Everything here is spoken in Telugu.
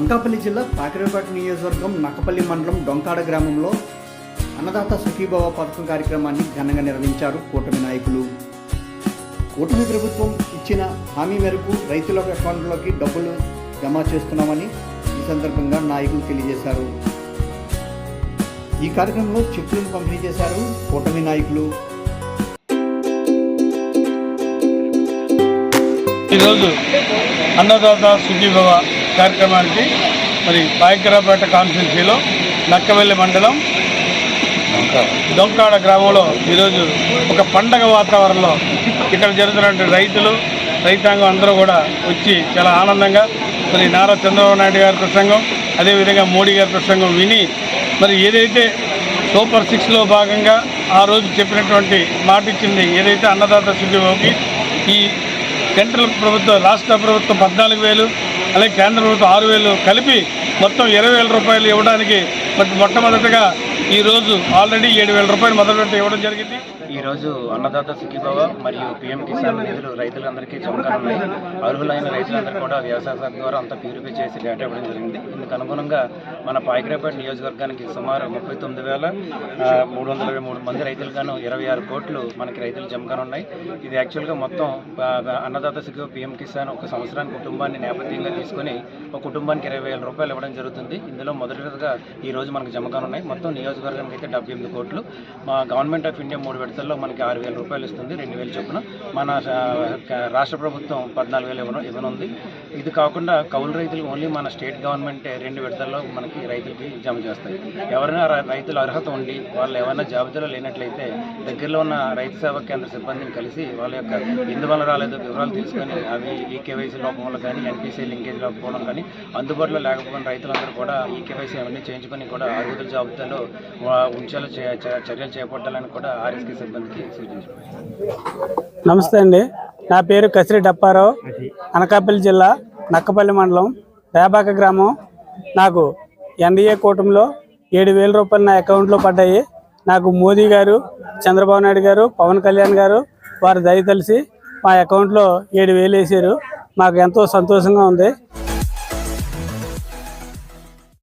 అనకాపల్లి జిల్లా కాకిరేపేట నియోజకవర్గం నక్కపల్లి మండలం డొంకాడ గ్రామంలో అన్నదాత సుఖీభవ పథకం కార్యక్రమాన్ని ఘనంగా నిర్వహించారు కూటమి నాయకులు. కూటమి ప్రభుత్వం ఇచ్చిన హామీ మేరకు రైతుల అకౌంట్లోకి డబ్బులు జమ చేస్తున్నామని ఈ సందర్భంగా నాయకులు తెలియజేశారు. ఈ కార్యక్రమంలో చెక్కులను పంపిణీ చేశారు కూటమి నాయకులు. ఈరోజు అన్నదాత సుఖీభవ కార్యక్రమానికి మరి పాయకరాపేట కాన్స్టిట్యున్సీలో నక్కవెల్లి మండలం దొంకాడ గ్రామంలో ఈరోజు ఒక పండగ వాతావరణంలో ఇక్కడ జరుగుతున్నటువంటి రైతులు రైతాంగం అందరూ కూడా వచ్చి చాలా ఆనందంగా మరి నారా చంద్రబాబు నాయుడు గారి ప్రసంగం అదేవిధంగా మోడీ గారి ప్రసంగం విని మరి ఏదైతే సూపర్ సిక్స్లో భాగంగా ఆ రోజు చెప్పినటువంటి మాట ఇచ్చింది ఏదైతే అన్నదాత సుఖీభవకి ఈ సెంట్రల్ ప్రభుత్వం రాష్ట్ర ప్రభుత్వం పద్నాలుగు వేలు అలాగే కేంద్ర ప్రభుత్వం ఆరు వేలు కలిపి మొత్తం ఇరవై వేల రూపాయలు ఇవ్వడానికి మొట్టమొదటిగా ఈరోజు ఆల్రెడీ ఏడు వేల రూపాయలు మొదలుపెట్టి ఇవ్వడం జరిగింది. ఈరోజు అన్నదాత సుఖీభవ మరియు పిఎం కిసాన్ నిధులు రైతులందరికీ చమకనున్నాయి అర్హులైన రైతులందరూ కూడా వ్యవసాయ శాఖ ద్వారా అంతా ప్యూరిఫై చేసి డేటా ఇవ్వడం జరిగింది. ఇందుకు అనుగుణంగా మన పాయకరాపేట నియోజకవర్గానికి సుమారు ముప్పై తొమ్మిది వేల మూడు వందల ఇరవై మూడు మంది రైతులుగాను ఇరవై ఆరు కోట్లు మనకి రైతులు జమకనున్నాయి. ఇది యాక్చువల్గా మొత్తం అన్నదాత సుఖీభవ పిఎం కిసాన్ ఒక సంవత్సరానికి కుటుంబాన్ని నేపథ్యంగా తీసుకొని ఒక కుటుంబానికి ఇరవై వేల రూపాయలు ఇవ్వడం జరుగుతుంది. ఇందులో మొదటిగా ఈ రోజు మనకు జమకానున్నాయి. మొత్తం నియోజకవర్గానికి అయితే డెబ్బై ఎనిమిది కోట్లు. మా గవర్నమెంట్ ఆఫ్ ఇండియా మూడు విడతల్లో మనకి ఆరు వేల రూపాయలు ఇస్తుంది రెండు వేలు చొప్పున. మన రాష్ట్ర ప్రభుత్వం పద్నాలుగు వేలు ఇవ్వడం ఇవ్వనుంది. ఇది కాకుండా కౌలు రైతులు ఓన్లీ మన స్టేట్ గవర్నమెంట్ రెండు విడతల్లో మనకి రైతులకి జమ చేస్తాయి. ఎవరైనా రైతుల అర్హత ఉండి వాళ్ళు ఏమైనా జాబితాలో లేనట్లయితే దగ్గరలో ఉన్న రైతు సేవా కేంద్ర సిబ్బందిని కలిసి వాళ్ళ యొక్క ఎందువల్ల రాలేదో వివరాలు తీసుకొని అవి ఈ కేవైసీ లోపం వల్ల కానీ ఎన్పిసి లింకేజ్ లేకపోవడం కానీ అందుబాటులో లేకపోయిన రైతులందరూ కూడా ఈ కేవైసీ అవన్నీ చేయించుకొని కూడా అర్హుల జాబితాలో వా- ఉంచేలా చర్యలు చేపట్టాలని కూడా ఆర్ఎస్కే నమస్తే అండి. నా పేరు కసిరి డప్పారావు. అనకాపల్లి జిల్లా నక్కపల్లి మండలం రేబాక గ్రామం. నాకు ఎన్డీఏ కూటమిలో ఏడు వేల రూపాయలు నా అకౌంట్లో పడ్డాయి. నాకు మోదీ గారు చంద్రబాబు నాయుడు గారు పవన్ కళ్యాణ్ గారు వారు దయ తెలిసి మా అకౌంట్లో ఏడు వేలు వేసారు. మాకు ఎంతో సంతోషంగా ఉంది.